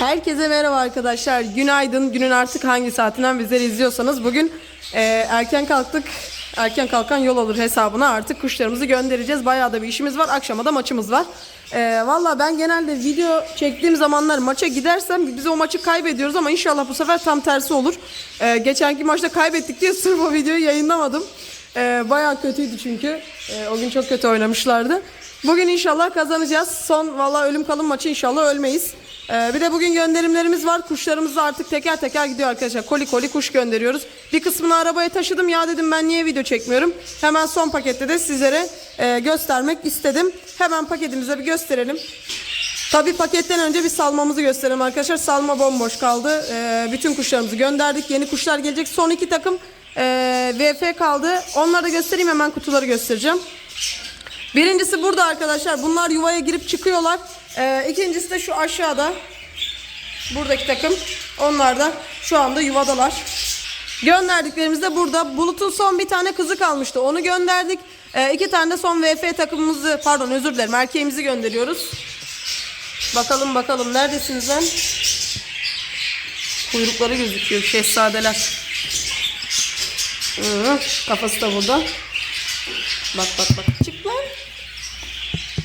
Herkese merhaba arkadaşlar. Günaydın. Günün artık hangi saatinden bizleri izliyorsanız bugün e, erken kalktık. Erken kalkan yol alır hesabına artık kuşlarımızı göndereceğiz. Bayağı da bir işimiz var. Akşama da maçımız var. E, Valla ben genelde video çektiğim zamanlar maça gidersem biz o maçı kaybediyoruz ama inşallah bu sefer tam tersi olur. E, geçenki maçta kaybettik diye sırf o videoyu yayınlamadım. E, bayağı kötüydü çünkü. E, o gün çok kötü oynamışlardı. Bugün inşallah kazanacağız. Son valla ölüm kalım maçı inşallah ölmeyiz. Ee, bir de bugün gönderimlerimiz var. Kuşlarımız da artık teker teker gidiyor arkadaşlar. Koli koli kuş gönderiyoruz. Bir kısmını arabaya taşıdım. Ya dedim ben niye video çekmiyorum. Hemen son pakette de sizlere e, göstermek istedim. Hemen paketimize bir gösterelim. Tabii paketten önce bir salmamızı gösterelim arkadaşlar. Salma bomboş kaldı. Ee, bütün kuşlarımızı gönderdik. Yeni kuşlar gelecek. Son iki takım e, VF kaldı. Onları da göstereyim. Hemen kutuları göstereceğim. Birincisi burada arkadaşlar. Bunlar yuvaya girip çıkıyorlar. Ee, ikincisi de şu aşağıda. Buradaki takım. Onlar da şu anda yuvadalar. Gönderdiklerimiz de burada. Bulut'un son bir tane kızı kalmıştı. Onu gönderdik. Ee, iki tane de son VF takımımızı pardon özür dilerim erkeğimizi gönderiyoruz. Bakalım bakalım neredesiniz lan? Kuyrukları gözüküyor şehzadeler. Hı, kafası da burada. Bak bak bak. Çık lan.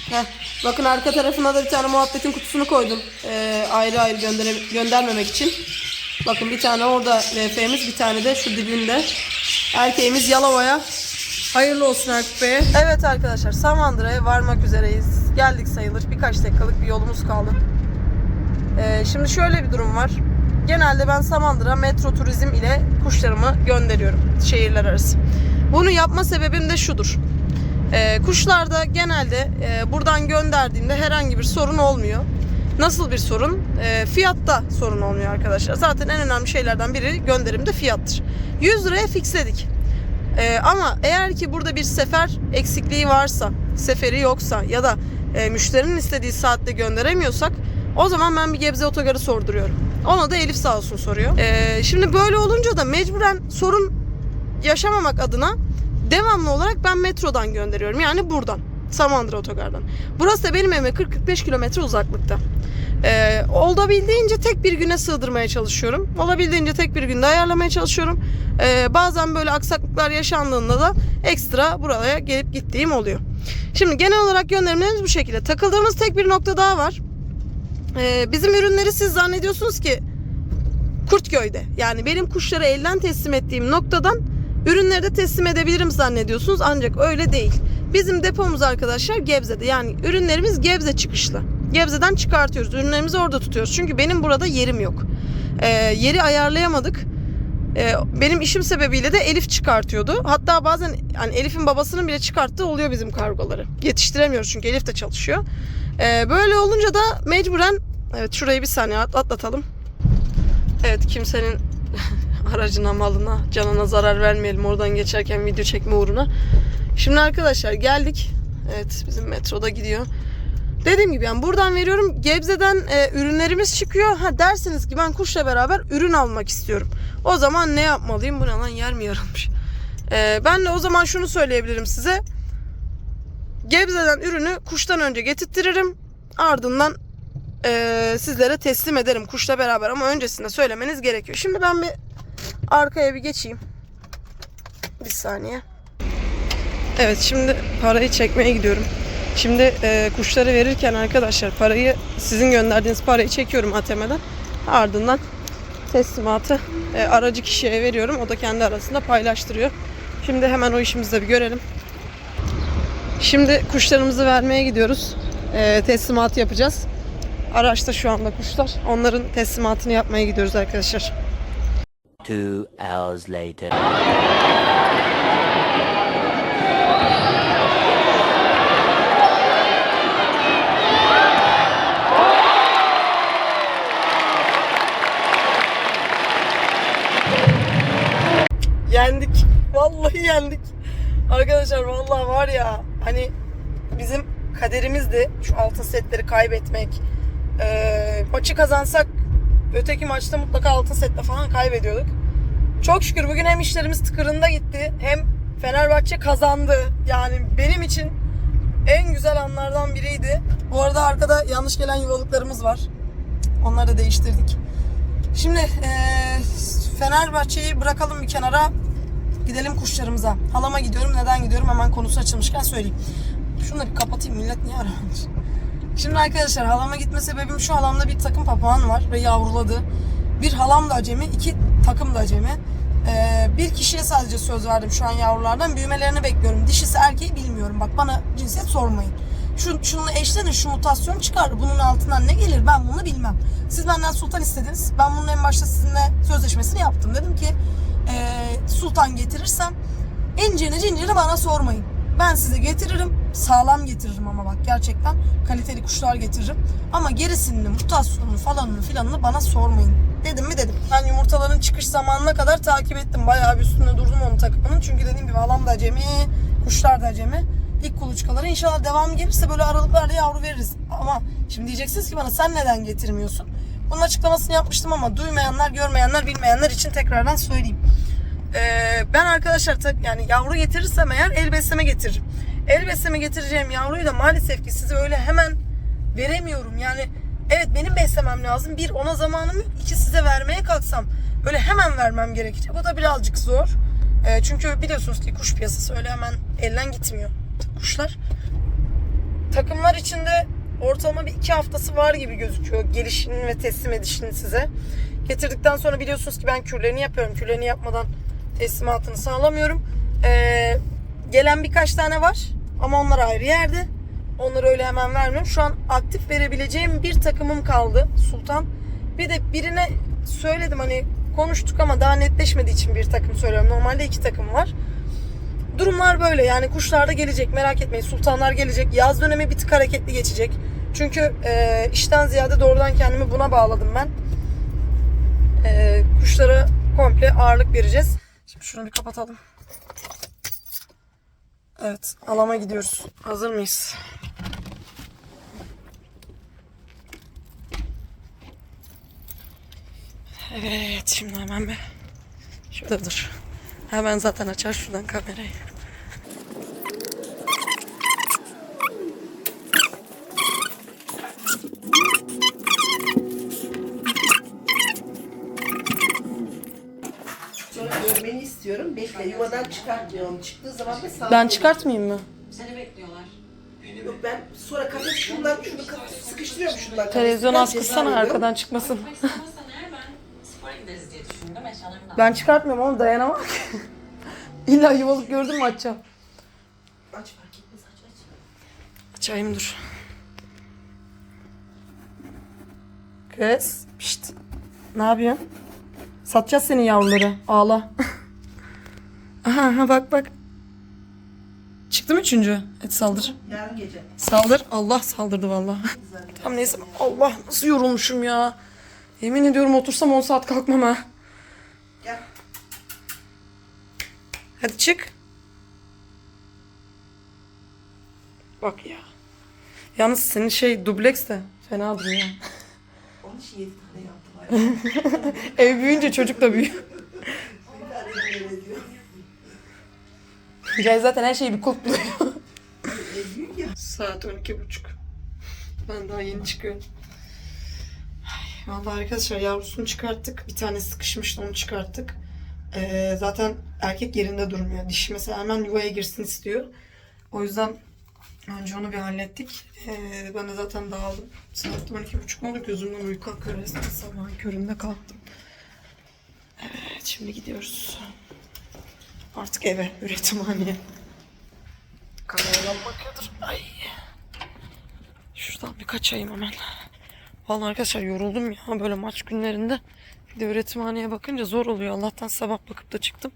Heh. Bakın arka tarafına da bir tane muhabbetin kutusunu koydum. Ee, ayrı ayrı göndere, göndermemek için. Bakın bir tane orada VF'miz bir tane de şu dibinde. Erkeğimiz Yalova'ya. Hayırlı olsun Erkut Bey'e. Evet arkadaşlar Samandıra'ya varmak üzereyiz. Geldik sayılır. Birkaç dakikalık bir yolumuz kaldı. Ee, şimdi şöyle bir durum var. Genelde ben Samandıra metro turizm ile kuşlarımı gönderiyorum şehirler arası. Bunu yapma sebebim de şudur. Ee, kuşlarda genelde e, buradan gönderdiğimde herhangi bir sorun olmuyor. Nasıl bir sorun? Ee, fiyatta sorun olmuyor arkadaşlar. Zaten en önemli şeylerden biri gönderimde fiyattır. 100 liraya fixledik. Ee, ama eğer ki burada bir sefer eksikliği varsa, seferi yoksa ya da e, müşterinin istediği saatte gönderemiyorsak o zaman ben bir Gebze otogarı sorduruyorum. Ona da Elif sağ olsun soruyor. Ee, şimdi böyle olunca da mecburen sorun yaşamamak adına devamlı olarak ben metrodan gönderiyorum. Yani buradan. Samandıra otogardan. Burası da benim evime 40-45 kilometre uzaklıkta. Ee, olabildiğince tek bir güne sığdırmaya çalışıyorum. Olabildiğince tek bir günde ayarlamaya çalışıyorum. Ee, bazen böyle aksaklıklar yaşandığında da ekstra buraya gelip gittiğim oluyor. Şimdi genel olarak gönderimlerimiz bu şekilde. Takıldığımız tek bir nokta daha var. Ee, bizim ürünleri siz zannediyorsunuz ki Kurtköy'de. Yani benim kuşları elden teslim ettiğim noktadan ürünleri de teslim edebilirim zannediyorsunuz. Ancak öyle değil. Bizim depomuz arkadaşlar Gebze'de. Yani ürünlerimiz Gebze çıkışlı. Gebze'den çıkartıyoruz. Ürünlerimizi orada tutuyoruz. Çünkü benim burada yerim yok. Ee, yeri ayarlayamadık. Ee, benim işim sebebiyle de Elif çıkartıyordu. Hatta bazen hani Elif'in babasının bile çıkarttığı oluyor bizim kargoları. Yetiştiremiyoruz çünkü Elif de çalışıyor. Ee, böyle olunca da mecburen evet şurayı bir saniye at- atlatalım. Evet kimsenin aracına, malına, canına zarar vermeyelim oradan geçerken video çekme uğruna. Şimdi arkadaşlar geldik. Evet bizim metroda gidiyor. Dediğim gibi yani buradan veriyorum. Gebze'den e, ürünlerimiz çıkıyor. Ha dersiniz ki ben kuşla beraber ürün almak istiyorum. O zaman ne yapmalıyım? Bu ne lan yer mi yarılmış? E, ben de o zaman şunu söyleyebilirim size. Gebze'den ürünü kuştan önce getirtirim. Ardından e, sizlere teslim ederim kuşla beraber ama öncesinde söylemeniz gerekiyor. Şimdi ben bir arkaya bir geçeyim. Bir saniye. Evet şimdi parayı çekmeye gidiyorum. Şimdi e, kuşları verirken arkadaşlar parayı sizin gönderdiğiniz parayı çekiyorum ATM'den. Ardından teslimatı e, aracı kişiye veriyorum. O da kendi arasında paylaştırıyor. Şimdi hemen o işimizi de bir görelim. Şimdi kuşlarımızı vermeye gidiyoruz. E, teslimatı yapacağız. Araçta şu anda kuşlar. Onların teslimatını yapmaya gidiyoruz arkadaşlar. Two hours later. Yendik. Vallahi yendik. Arkadaşlar vallahi var ya hani bizim kaderimizdi şu altın setleri kaybetmek. Ee, maçı kazansak öteki maçta mutlaka altın setle falan kaybediyorduk. Çok şükür bugün hem işlerimiz tıkırında gitti hem Fenerbahçe kazandı. Yani benim için en güzel anlardan biriydi. Bu arada arkada yanlış gelen yuvalıklarımız var. Onları da değiştirdik. Şimdi eee, Fenerbahçe'yi bırakalım bir kenara. Gidelim kuşlarımıza. Halama gidiyorum. Neden gidiyorum? Hemen konusu açılmışken söyleyeyim. Şunu da bir kapatayım. Millet niye aramış? Şimdi arkadaşlar halama gitme sebebim şu halamda bir takım papağan var ve yavruladı. Bir halam da acemi, iki takım da acemi. Ee, bir kişiye sadece söz verdim şu an yavrulardan. Büyümelerini bekliyorum. Dişisi erkeği bilmiyorum. Bak bana cinsiyet sormayın. Şu, şununla eşlenin şu mutasyon çıkar. Bunun altından ne gelir ben bunu bilmem. Siz benden sultan istediniz. Ben bunun en başta sizinle sözleşmesini yaptım. Dedim ki ee, sultan getirirsem incini cincini bana sormayın. Ben size getiririm. Sağlam getiririm ama bak gerçekten kaliteli kuşlar getiririm. Ama gerisini, mutasyonunu falanını filanını bana sormayın. Dedim mi dedim. Ben yumurtaların çıkış zamanına kadar takip ettim. Bayağı bir üstünde durdum onun takımının. Çünkü dediğim gibi halam da acemi, kuşlar da acemi. İlk kuluçkaları inşallah devamı gelirse böyle aralıklarla yavru veririz. Ama şimdi diyeceksiniz ki bana sen neden getirmiyorsun? Bunun açıklamasını yapmıştım ama duymayanlar, görmeyenler, bilmeyenler için tekrardan söyleyeyim. Ee, ben arkadaşlar yani yavru getirirsem eğer el besleme getiririm. El besleme getireceğim yavruyu da maalesef ki size öyle hemen veremiyorum. Yani evet benim beslemem lazım. Bir ona zamanım yok. İki size vermeye kalksam öyle hemen vermem gerekecek. Bu da birazcık zor. Ee, çünkü biliyorsunuz ki kuş piyasası öyle hemen elden gitmiyor kuşlar. Takımlar içinde ortalama bir iki haftası var gibi gözüküyor gelişinin ve teslim edişinin size. Getirdikten sonra biliyorsunuz ki ben kürlerini yapıyorum. Kürlerini yapmadan teslimatını sağlamıyorum. Ee, gelen birkaç tane var ama onlar ayrı yerde. Onları öyle hemen vermiyorum. Şu an aktif verebileceğim bir takımım kaldı Sultan. Bir de birine söyledim hani konuştuk ama daha netleşmediği için bir takım söylüyorum. Normalde iki takım var. Durumlar böyle yani kuşlar da gelecek merak etmeyin. Sultanlar gelecek. Yaz dönemi bir tık hareketli geçecek. Çünkü e, işten ziyade doğrudan kendimi buna bağladım ben. E, kuşlara komple ağırlık vereceğiz. Şimdi şunu bir kapatalım. Evet, alama gidiyoruz. Hazır mıyız? Evet, şimdi hemen bir... Şurada dur. Hemen zaten açar şuradan kamerayı. Bekle yuvadan çıkartmıyor onu. Çıktığı zaman da sağ Ben çıkartmayayım mı? Seni bekliyorlar. Yok ben sonra kafes şundan şunu kafes sıkıştırıyorum şundan. Televizyon Kafesinden az ceza kıssana arkadan çıkmasın. Ama istemezsen eğer ben spora gideriz diye düşündüm. Eşyalarımı da Ben çıkartmıyorum ama dayanamam. İlla yuvalık gördün mü açacağım. Aç fark etmez aç aç. Açayım dur. Kız. Pişt. Ne yapıyorsun? Satacağız senin yavruları. Ağla. aha, aha bak bak. Çıktı mı üçüncü? Et saldır. Yarın gece. Saldır. Allah saldırdı vallahi. Tamam neyse. Allah nasıl yorulmuşum ya. Yemin ediyorum otursam 10 saat kalkmam ha. Gel. Hadi çık. Bak ya. Yalnız senin şey dubleks de fena duruyor. ya. Onun için yedi tane yaptım. Ev büyüyünce çocuk da büyüyor. Gel zaten her şeyi bir ya. Saat 12.30. Ben daha yeni çıkıyorum. Ay, Vallahi arkadaşlar yavrusunu çıkarttık. Bir tane sıkışmıştı onu çıkarttık. Ee, zaten erkek yerinde durmuyor. Dişi mesela hemen yuvaya girsin istiyor. O yüzden önce onu bir hallettik. Ee, ben de zaten dağıldım. Saat 12.30 oldu. Gözümden uyku akıyor resmen. Sabahın köründe kalktım. Evet şimdi gidiyoruz. Artık eve, üretimhaneye. Kameradan bakıyordur. Ay. Şuradan bir kaçayım hemen. Vallahi arkadaşlar yoruldum ya böyle maç günlerinde. Bir de üretimhaneye bakınca zor oluyor. Allah'tan sabah bakıp da çıktım.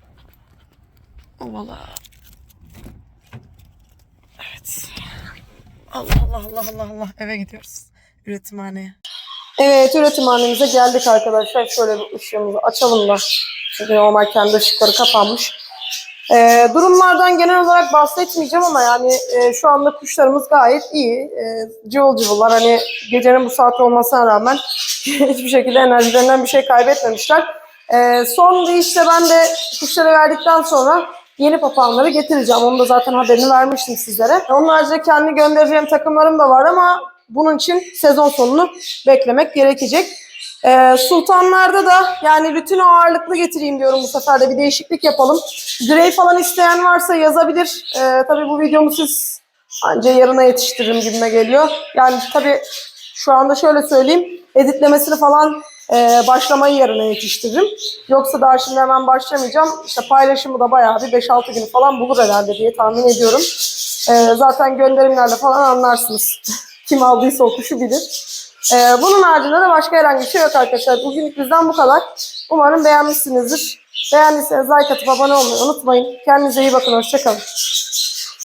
O valla. Evet. Allah Allah Allah Allah Allah eve gidiyoruz. Üretimhaneye. Evet üretimhanemize geldik arkadaşlar. Şöyle bir ışığımızı açalım da. Çünkü normal kendi ışıkları kapanmış. Ee, durumlardan genel olarak bahsetmeyeceğim ama yani e, şu anda kuşlarımız gayet iyi. E, cıvıl cıvıllar hani gecenin bu saati olmasına rağmen hiçbir şekilde enerjilerinden bir şey kaybetmemişler. E, son bir işte ben de kuşları verdikten sonra yeni papağanları getireceğim. Onu da zaten haberini vermiştim sizlere. Onun haricinde kendi göndereceğim takımlarım da var ama bunun için sezon sonunu beklemek gerekecek. Ee, sultanlarda da yani rutin ağırlıklı getireyim diyorum bu sefer de bir değişiklik yapalım. Grey falan isteyen varsa yazabilir. Ee, tabii bu videomu siz anca yarına yetiştiririm gibime geliyor. Yani tabii şu anda şöyle söyleyeyim. Editlemesini falan e, başlamayı yarına yetiştiririm. Yoksa daha şimdi hemen başlamayacağım. İşte paylaşımı da bayağı bir 5-6 günü falan bulur herhalde diye tahmin ediyorum. Ee, zaten gönderimlerle falan anlarsınız. Kim aldıysa o kuşu bilir. Ee, bunun haricinde de başka herhangi bir şey yok arkadaşlar. Bugünlük bizden bu kadar. Umarım beğenmişsinizdir. Beğendiyseniz like atıp abone olmayı unutmayın. Kendinize iyi bakın. Hoşçakalın.